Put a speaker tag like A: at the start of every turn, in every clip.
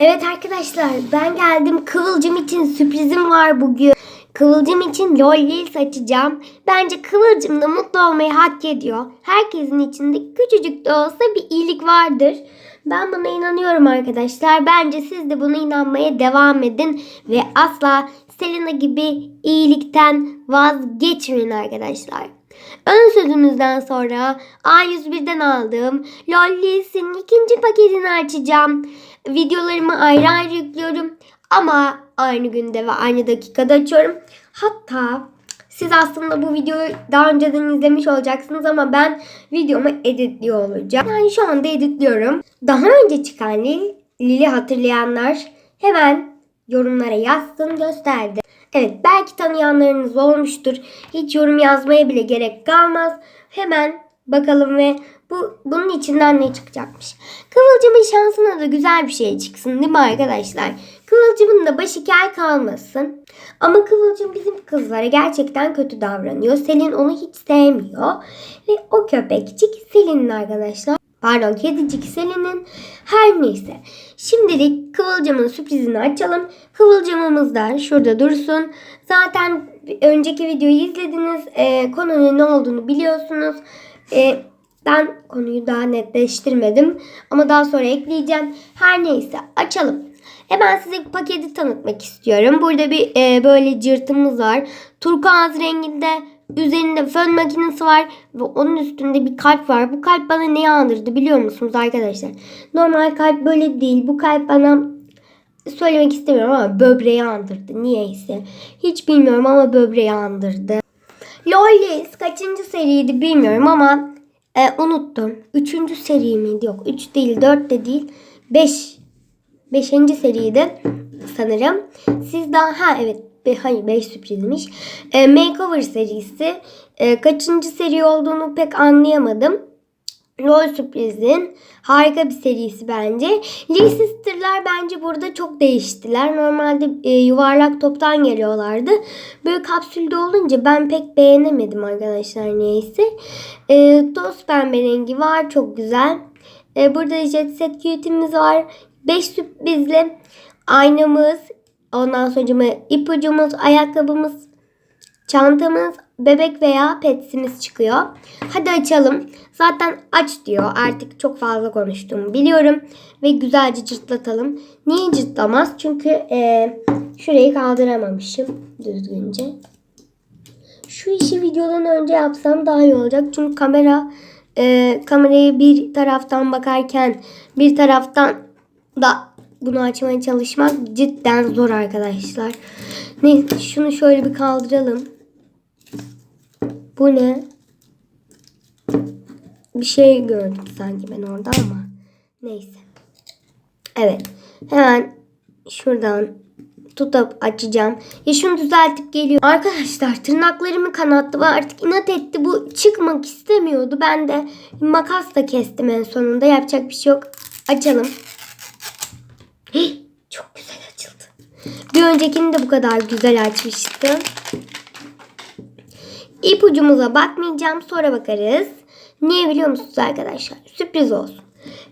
A: Evet arkadaşlar ben geldim. Kıvılcım için sürprizim var bugün. Kıvılcım için LOL Reels açacağım. Bence Kıvılcım da mutlu olmayı hak ediyor. Herkesin içinde küçücük de olsa bir iyilik vardır. Ben buna inanıyorum arkadaşlar. Bence siz de buna inanmaya devam edin. Ve asla Selena gibi iyilikten vazgeçmeyin arkadaşlar. Ön sözümüzden sonra A101'den aldığım LOL Reels'in ikinci paketini açacağım. Videolarımı ayrı ayrı yüklüyorum ama aynı günde ve aynı dakikada açıyorum. Hatta siz aslında bu videoyu daha önceden izlemiş olacaksınız ama ben videomu editliyor olacağım. Yani şu anda editliyorum. Daha önce çıkan Lil, Lil'i hatırlayanlar hemen yorumlara yazsın gösterdi. Evet belki tanıyanlarınız olmuştur. Hiç yorum yazmaya bile gerek kalmaz. Hemen bakalım ve bu bunun içinden ne çıkacakmış. Kıvılcımın şansına da güzel bir şey çıksın değil mi arkadaşlar? Kıvılcımın da başı kel kalmasın. Ama Kıvılcım bizim kızlara gerçekten kötü davranıyor. Selin onu hiç sevmiyor. Ve o köpekçik Selin'in arkadaşlar. Pardon kedicik Selin'in. Her neyse. Şimdilik Kıvılcım'ın sürprizini açalım. Kıvılcımımız da şurada dursun. Zaten önceki videoyu izlediniz. Ee, konunun ne olduğunu biliyorsunuz. Ee, ben konuyu daha netleştirmedim. Ama daha sonra ekleyeceğim. Her neyse açalım. Hemen size paketi tanıtmak istiyorum. Burada bir e, böyle cırtımız var. Turkuaz renginde üzerinde fön makinesi var ve onun üstünde bir kalp var. Bu kalp bana neyi andırdı biliyor musunuz arkadaşlar? Normal kalp böyle değil. Bu kalp bana söylemek istemiyorum ama böbreği andırdı. Niyeyse. Hiç bilmiyorum ama böbreği andırdı. Lollis kaçıncı seriydi bilmiyorum ama e, unuttum. Üçüncü seri miydi? Yok. Üç değil, dört de değil. Beş. Beşinci seriydi sanırım. Siz daha ha evet be, hayır 5 sürprizmiş. E, Makeover serisi. E, kaçıncı seri olduğunu pek anlayamadım. LOL sürprizin harika bir serisi bence. Lee Sister'lar bence burada çok değiştiler. Normalde e, yuvarlak toptan geliyorlardı. Böyle kapsülde olunca ben pek beğenemedim arkadaşlar neyse. E, toz pembe rengi var çok güzel. E, burada Jet Set Cute'imiz var. 5 sürprizli aynamız, ondan sonra ipucumuz, ayakkabımız, çantamız, bebek veya petsimiz çıkıyor. Hadi açalım. Zaten aç diyor. Artık çok fazla konuştuğumu biliyorum. Ve güzelce cırtlatalım. Niye cırtlamaz? Çünkü e, şurayı kaldıramamışım düzgünce. Şu işi videodan önce yapsam daha iyi olacak. Çünkü kamera e, kamerayı bir taraftan bakarken bir taraftan da bunu açmaya çalışmak cidden zor arkadaşlar. Neyse şunu şöyle bir kaldıralım. Bu ne? Bir şey gördüm sanki ben orada ama. Neyse. Evet. Hemen şuradan tutup açacağım. Ya şunu düzeltip geliyor. Arkadaşlar tırnaklarımı kanattı ve artık inat etti. Bu çıkmak istemiyordu. Ben de makasla kestim en sonunda. Yapacak bir şey yok. Açalım. Çok güzel açıldı. Bir öncekini de bu kadar güzel açmıştım. İpucumuza bakmayacağım. Sonra bakarız. Niye biliyor musunuz arkadaşlar? Sürpriz olsun.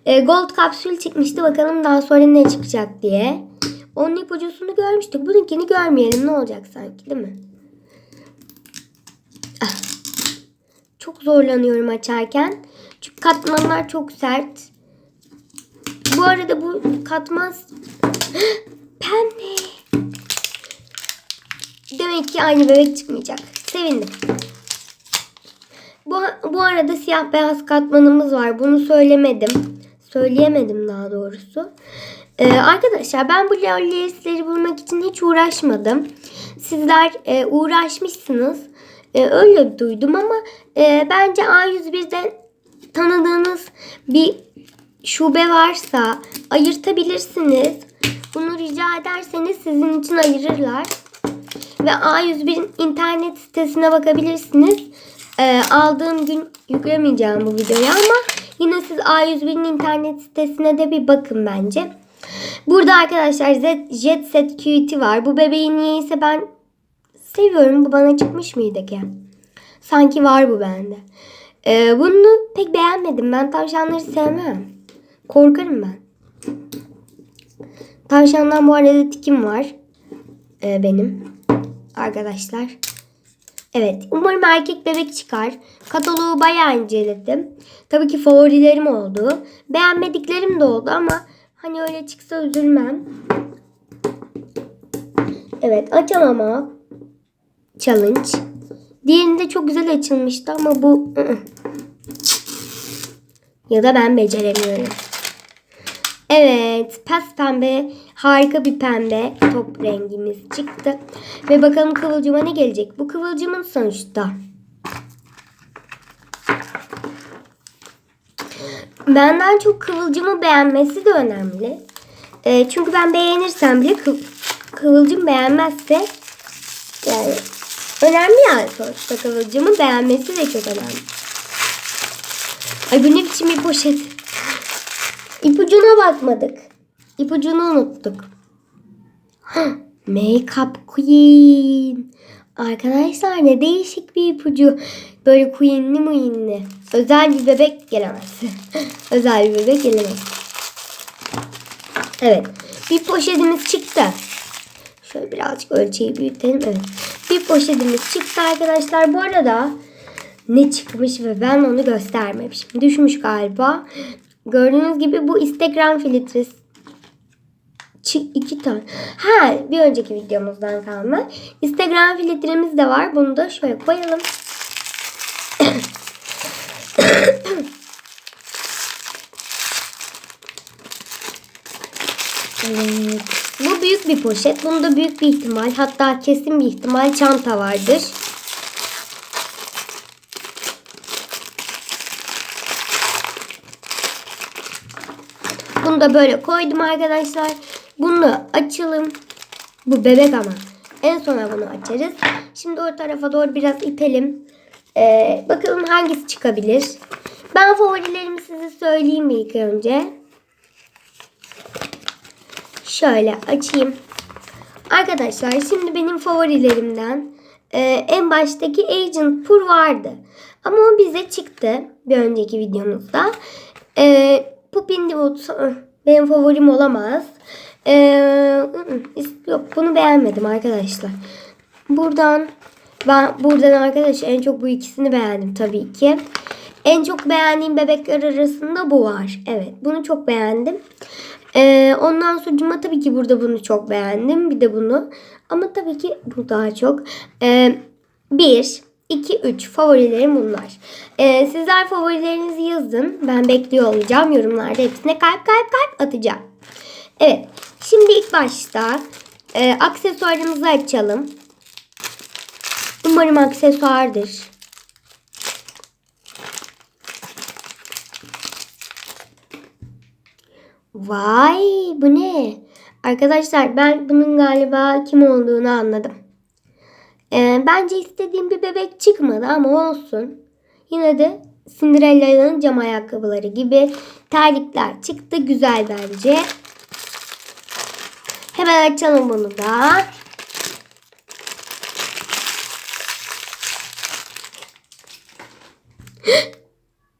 A: E, gold kapsül çıkmıştı. Bakalım daha sonra ne çıkacak diye. Onun ipucusunu görmüştük. Bununkini görmeyelim. Ne olacak sanki değil mi? Ah. Çok zorlanıyorum açarken. Çünkü katmanlar çok sert. Bu arada bu katmaz. Pembe. Demek ki aynı bebek çıkmayacak. Sevindim. Bu, bu arada siyah beyaz katmanımız var. Bunu söylemedim. Söyleyemedim daha doğrusu. Ee, arkadaşlar ben bu lolliesleri bulmak için hiç uğraşmadım. Sizler e, uğraşmışsınız. E, öyle duydum ama e, bence A101'de tanıdığınız bir şube varsa ayırtabilirsiniz. Bunu rica ederseniz sizin için ayırırlar. Ve A101'in internet sitesine bakabilirsiniz. Ee, aldığım gün yüklemeyeceğim bu videoyu ama yine siz A101'in internet sitesine de bir bakın bence. Burada arkadaşlar Z, Jet Set Cutie var. Bu bebeği niyeyse ben seviyorum. Bu bana çıkmış mıydı ki? Sanki var bu bende. Ee, bunu pek beğenmedim. Ben tavşanları sevmem. Korkarım ben. Tavşandan bu arada tikim var. Ee, benim. Arkadaşlar. Evet. Umarım erkek bebek çıkar. Kataloğu bayağı inceledim. Tabii ki favorilerim oldu. Beğenmediklerim de oldu ama hani öyle çıksa üzülmem. Evet açamama challenge. Diğerinde çok güzel açılmıştı ama bu ı-ı. ya da ben beceremiyorum. Evet, pes pembe, harika bir pembe top rengimiz çıktı. Ve bakalım kıvılcıma ne gelecek? Bu kıvılcımın sonuçta. Benden çok kıvılcımı beğenmesi de önemli. Ee, çünkü ben beğenirsem bile kı- kıvılcım beğenmezse yani önemli yani sonuçta kıvılcımı beğenmesi de çok önemli. Ay bu ne biçim bir poşet. İpucuna bakmadık. İpucunu unuttuk. Makeup Queen. Arkadaşlar ne değişik bir ipucu. Böyle queenli muinli. Özel bir bebek gelemez. Özel bir bebek gelemez. Evet. Bir poşetimiz çıktı. Şöyle birazcık ölçeyi büyütelim. Evet. Bir poşetimiz çıktı arkadaşlar. Bu arada ne çıkmış ve ben onu göstermemişim. Düşmüş galiba. Gördüğünüz gibi bu Instagram filtresi. Çı- iki tane. Ha bir önceki videomuzdan kalma. Instagram filtremiz de var. Bunu da şöyle koyalım. Evet. Bu büyük bir poşet. Bunda büyük bir ihtimal hatta kesin bir ihtimal çanta vardır. Bunu da böyle koydum arkadaşlar. Bunu açalım. Bu bebek ama. En sona bunu açarız. Şimdi o tarafa doğru biraz itelim. Ee, bakalım hangisi çıkabilir. Ben favorilerimi size söyleyeyim ilk önce. Şöyle açayım. Arkadaşlar şimdi benim favorilerimden e, en baştaki Agent Pur vardı. Ama o bize çıktı bir önceki videomuzda. E, Pupin Wood benim favorim olamaz. E, ı-ı, yok bunu beğenmedim arkadaşlar. Buradan ben buradan arkadaşlar en çok bu ikisini beğendim tabii ki. En çok beğendiğim bebekler arasında bu var. Evet bunu çok beğendim. Ee, ondan sonra tabii ki burada bunu çok beğendim. Bir de bunu. Ama tabii ki bu daha çok. Ee, 1, 2, 3 favorilerim bunlar. Ee, sizler favorilerinizi yazın. Ben bekliyor olacağım. Yorumlarda hepsine kalp kalp kalp atacağım. Evet. Şimdi ilk başta e, aksesuarımızı açalım. Umarım aksesuardır. Vay bu ne? Arkadaşlar ben bunun galiba kim olduğunu anladım. Ee, bence istediğim bir bebek çıkmadı ama olsun. Yine de Cinderella'nın cam ayakkabıları gibi terlikler çıktı. Güzel bence. Hemen açalım bunu da.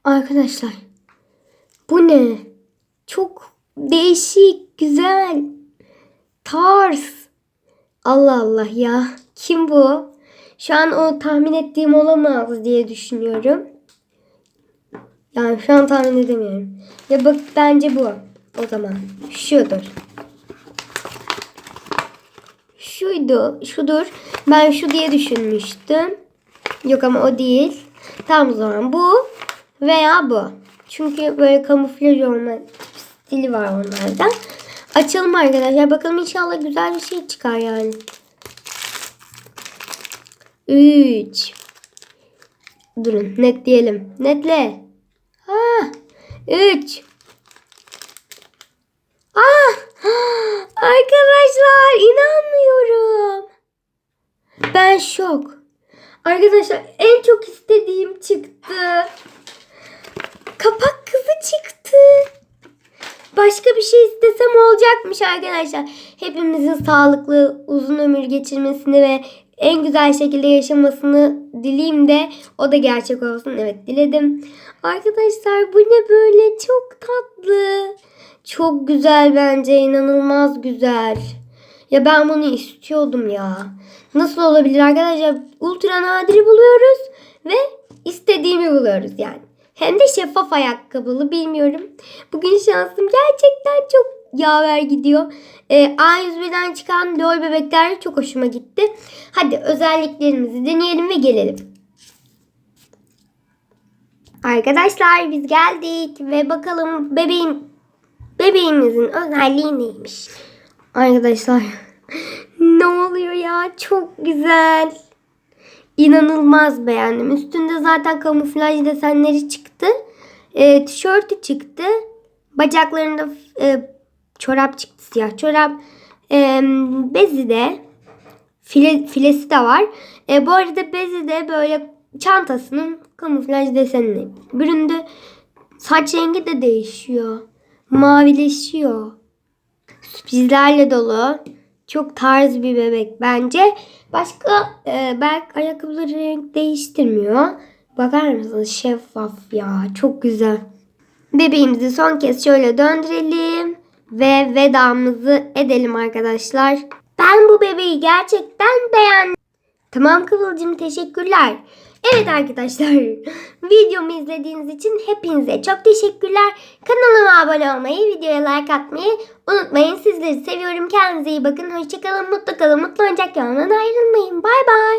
A: Arkadaşlar bu ne? Çok değişik, güzel, tarz. Allah Allah ya. Kim bu? Şu an o tahmin ettiğim olamaz diye düşünüyorum. Yani şu an tahmin edemiyorum. Ya bak bence bu. O zaman şudur. Şuydu, şudur. Ben şu diye düşünmüştüm. Yok ama o değil. Tamam o zaman bu veya bu. Çünkü böyle kamuflaj olma stili var onlardan. Açalım arkadaşlar. Bakalım inşallah güzel bir şey çıkar yani. 3 Durun net diyelim. Netle. Ha 3 Ah! Arkadaşlar inanmıyorum. Ben şok. Arkadaşlar en çok istediğim çıktı. Kapak kızı çıktı. Başka bir şey istesem olacakmış arkadaşlar. Hepimizin sağlıklı, uzun ömür geçirmesini ve en güzel şekilde yaşamasını dileyim de o da gerçek olsun. Evet diledim. Arkadaşlar bu ne böyle çok tatlı. Çok güzel bence. inanılmaz güzel. Ya ben bunu istiyordum ya. Nasıl olabilir arkadaşlar? Ultra nadiri buluyoruz ve istediğimi buluyoruz yani. Hem de şeffaf ayakkabılı bilmiyorum. Bugün şansım gerçekten çok yaver gidiyor. Ee, A101'den çıkan LOL bebekler çok hoşuma gitti. Hadi özelliklerimizi deneyelim ve gelelim. Arkadaşlar biz geldik ve bakalım bebeğim bebeğimizin özelliği neymiş? Arkadaşlar ne oluyor ya çok güzel. İnanılmaz beğendim. Üstünde zaten kamuflaj desenleri çıktı. E, tişörtü çıktı. Bacaklarında e, çorap çıktı siyah çorap. E, bezi de file, filesi de var. E, bu arada bezi de böyle çantasının kamuflaj desenini büründü. Saç rengi de değişiyor. Mavileşiyor. Sürprizlerle dolu. Çok tarz bir bebek bence. Başka e, belki ayakkabıları renk değiştirmiyor. Bakar mısınız şeffaf ya çok güzel. Bebeğimizi son kez şöyle döndürelim ve vedamızı edelim arkadaşlar. Ben bu bebeği gerçekten beğendim. Tamam Kıvılcım teşekkürler. Evet arkadaşlar videomu izlediğiniz için hepinize çok teşekkürler. Kanalıma abone olmayı, videoya like atmayı unutmayın. Sizleri seviyorum. Kendinize iyi bakın. Hoşçakalın, mutlu kalın, mutlu olacak yoldan ayrılmayın. Bay bay.